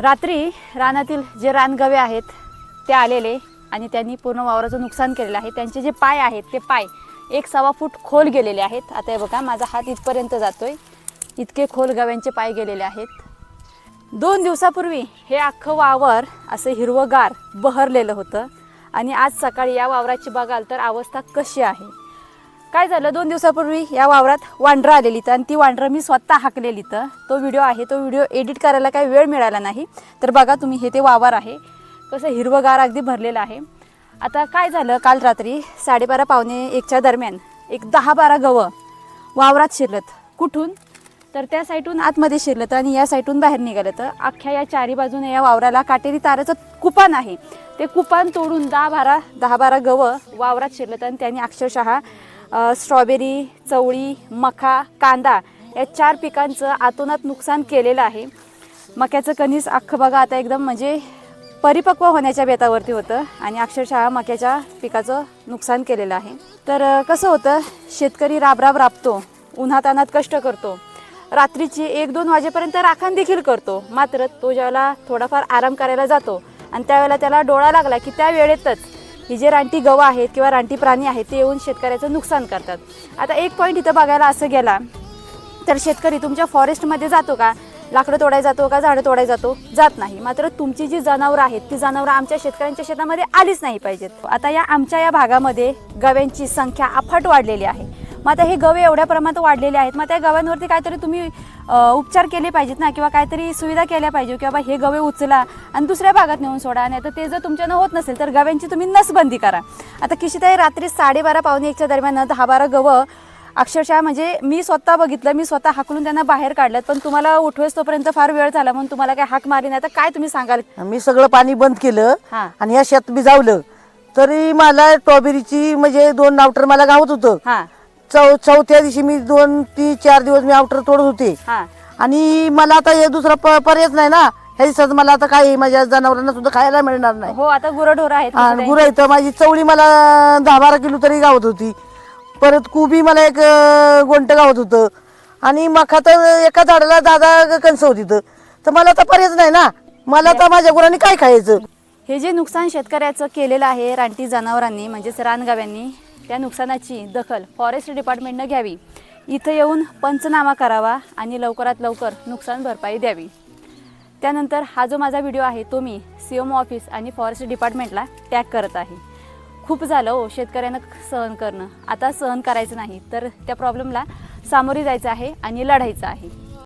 रात्री रानातील जे रानगवे आहेत ते आलेले आणि त्यांनी पूर्ण वावराचं नुकसान केलेलं आहे. त्यांचे जे पाय आहेत ते पाय एक सव्वा फूट खोल गेलेले आहेत. आता हे बघा माझा हात इथपर्यंत जातो आहे इतके खोल गव्यांचे पाय गेलेले आहेत. दोन दिवसापूर्वी हे अख्खं वावर असं हिरवंगार बहरलेलं होतं. आणि आज सकाळी या वावराची बघाल तर अवस्था कशी आहे? काय झालं? दोन दिवसापूर्वी या वावरात वांढरं आलेली तर आणि ती वांढरं मी स्वतः हाकलेली तर तो व्हिडिओ आहे तो व्हिडिओ एडिट करायला काही वेळ मिळाला नाही. तर बघा तुम्ही हे ते वावर आहे. कसं हिरवंगार अगदी भरलेलं आहे. आता काय झालं? काल रात्री साडेबारा पावणे एकच्या दरम्यान एक दहा बारा गवं वावरात शिरलत. कुठून? तर त्या साईटहून आतमध्ये शिरलं तर आणि या साईटून बाहेर निघालं तर अख्ख्या या चारी बाजूने या वावराला काटेरी ताराचं कुपान आहे. ते कुपान तोडून दहा बारा दहा बारा गवं वावरात शिरलं तर आणि त्यांनी अक्षरशः स्ट्रॉबेरी चवळी मका कांदा या चार पिकांचं आतोनात नुकसान केलेलं आहे. मक्याचं कणीस अख्खं बघा आता एकदम म्हणजे परिपक्व होण्याच्या बेतावरती होतं आणि अक्षरशः मक्याच्या पिकाचं नुकसान केलेलं आहे. तर कसं होतं शेतकरी राबराब राबतो उन्हातानात कष्ट करतो. रात्रीची एक दोन वाजेपर्यंत राखण देखील करतो. मात्र तो ज्यावेळेला थोडाफार आराम करायला जातो आणि त्यावेळेला त्याला डोळा लागला की त्या वेळेतच ही जे रानटी गवं आहेत किंवा रानटी प्राणी आहेत ते येऊन शेतकऱ्याचं नुकसान करतात. आता एक पॉईंट इथं बघायला असं गेला तर शेतकरी तुमच्या फॉरेस्टमध्ये जातो का? लाकडं तोडाय जातो का? झाडं तोडाय जातो? जात नाही. मात्र तुमची जी जनावरं आहेत ती जनावरं आमच्या शेतकऱ्यांच्या शेतामध्ये आलीच नाही पाहिजेत. आता या आमच्या या भागामध्ये गव्यांची संख्या अफाट वाढलेली आहे. मग आता हे गवे एवढ्या प्रमाणात वाढलेले आहेत. मग त्या गव्यांवरती काहीतरी तुम्ही उपचार केले पाहिजेत ना? किंवा काहीतरी सुविधा केल्या पाहिजे किंवा बा हे गवे उचला आणि दुसऱ्या भागात नेऊन सोडा. नाही तर ते जर तुमच्यानं होत नसेल तर गव्यांची तुम्ही नसबंदी करा. आता किशीताई रात्री साडेबारा पावणे एकच्या दरम्यान दहा बारा गवं अक्षरशः म्हणजे मी स्वतः बघितलं मी स्वतः हाकलून त्यांना बाहेर काढलं पण तुम्हाला उठवेस तोपर्यंत फार वेळ झाला म्हणून तुम्हाला काय हाक मारली नाही. तर काय तुम्ही सांगाल? मी सगळं पाणी बंद केलं. आणि ह्या शेत भिजावलं तरी मला स्ट्रॉबेरीची म्हणजे दोन नावटर मला गावत होतं. हा. चौ चौथ्या दिवशी मी दोन ती चार दिवस मी आवटर तोडत होते. हा. आणि मला आता हे दुसरा प- पर्यायच नाही ना. ह्या दिवसात मला आता काही माझ्या जनावरांना सुद्धा खायला मिळणार नाही. हो आता गुरढोर आहेत आणि गुरं इथं माझी चवळी मला दहा बारा किलो तरी गावत होती. परत कुबी मला एक अं, गोंट गावत होतं. आणि मका तर एका झाडाला दादा कणस होती तर तर मला आता पर्यायच नाही ना. मला तर माझ्या गुरांनी काय खायचं? हे जे नुकसान शेतकऱ्याचं केलेलं आहे रानटी जनावरांनी म्हणजेच रानगाव्यांनी त्या नुकसानाची दखल फॉरेस्ट डिपार्टमेंटनं घ्यावी. इथं येऊन पंचनामा करावा आणि लवकरात लवकर नुकसान भरपाई द्यावी. त्यानंतर हा जो माझा व्हिडिओ आहे तो मी सी एम ऑफिस आणि फॉरेस्ट डिपार्टमेंटला टॅग करत आहे. खूप झालं हो शेतकऱ्यांना सहन करणं. आता सहन करायचं नाही तर त्या प्रॉब्लेमला सामोरे जायचं आहे आणि लढायचं आहे.